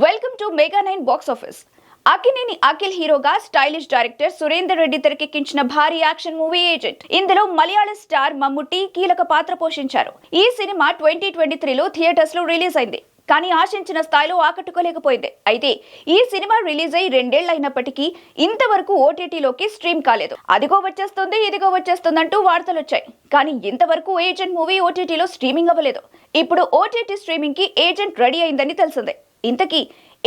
Welcome to mega nine box office Akkineni Akhil హీరోగా stylish director Surender Reddy తెరకెక్కించిన భారీ action movie agent. ఇందులో మలయాళ star Mammootty కీలక పాత్ర పోషించారు. ఈ సినిమా ట్వంటీ ట్వంటీ త్రీలో థియేటర్స్లో రిలీజ్ అయింది. కానీ ఆశించిన స్థాయిలో ఆకట్టుకోలేకపోయింది. అయితే ఈ సినిమా రిలీజ్ అయి రెండేళ్ళు అయినప్పటికీ ఇంతవరకు ఓటీటీలోకి స్ట్రీమ్ కాలేదు. అదిగో వచ్చేస్తుంది ఇదిగో వచ్చేస్తుందంటూ వార్తలు వచ్చాయి కానీ ఇంతవరకు ఏజెంట్ మూవీ ఓటీటీలో స్ట్రీమింగ్ అవ్వలేదు. ఇప్పుడు ఓటీటీ స్ట్రీమింగ్కి ఏజెంట్ రెడీ అయిందని తెలిసిందే. ఇంతకీ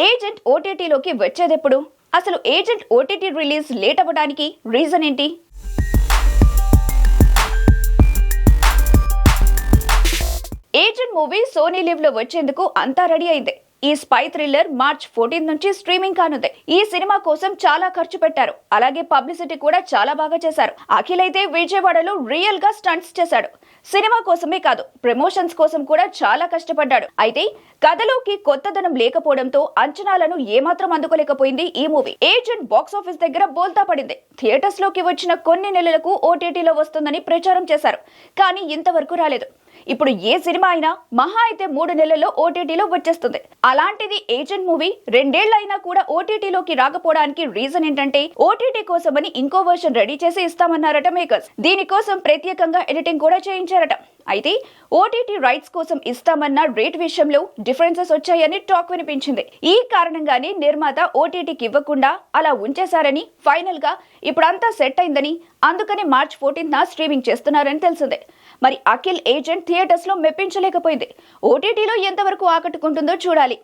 ఏజెంట్ ఓటీటీలోకి వచ్చేదెప్పుడు? అసలు ఏజెంట్ ఓటీటీ రిలీజ్ లేట్ అవ్వడానికి రీజన్ ఏంటి? ఏజెంట్ మూవీ సోనీ లివ్లో వచ్చేందుకు అంతా రెడీ అయింది. ఈ స్పై థ్రిల్లర్ మార్చ్ ఫోర్టీన్ నుంచి స్ట్రీమింగ్ కానుంది. ఈ సినిమా కోసం చాలా ఖర్చు పెట్టారు. అలాగే పబ్లిసిటీ కూడా చాలా బాగా చేశారు. అఖిల్ అయితే విజయవాడలో రియల్గా స్టంట్స్ చేశాడు. సినిమా కోసమే కాదు ప్రమోషన్స్ కోసం కూడా చాలా కష్టపడ్డాడు. అయితే కథలోకి కొత్తదనం లేకపోవడంతో అంచనాలను ఏమాత్రం అందుకోలేకపోయింది ఈ మూవీ ఏజెంట్ బాక్స్ ఆఫీస్ దగ్గర బోల్తా పడింది. థియేటర్స్లోకి వచ్చిన కొన్ని నెలలకు ఓటీటీలో వస్తుందని ప్రచారం చేశారు. కానీ ఇంతవరకు రాలేదు. ఇప్పుడు ఏ సినిమా అయినా మహా అయితే మూడు నెలల్లో ఓటీటీలో వచ్చేస్తుంది. అలాంటిది ఏజెంట్ మూవీ రెండేళ్ళు అయినా కూడా ఓటీటీలోకి రాకపోవడానికి రీజన్ ఏంటంటే ఓటీటీ కోసమని ఇంకో వర్షన్ రెడీ చేసి ఇస్తామన్నారట మేకర్స్. దీనికోసం ప్రత్యేకంగా ఎడిటింగ్ కూడా చేయించారట. అయితే ఓటీటీ రైట్స్ కోసం ఇస్తామన్న రేట్ విషయంలో డిఫరెన్సెస్ వచ్చాయని టాక్ వినిపించింది. ఈ కారణంగానే నిర్మాత ఓటీటీకి ఇవ్వకుండా అలా ఉంచేశారని ఫైనల్గా ఇప్పుడంతా సెట్ అయిందని అందుకని మార్చ్ ఫోర్టీన్త్ స్ట్రీమింగ్ చేస్తున్నారని తెలిసిందే. మరి అఖిల్ ఏజెంట్ థియేటర్స్లో మెప్పించలేకపోయింది. ఓటీటీలో ఎంతవరకు ఆకట్టుకుంటుందో చూడాలి.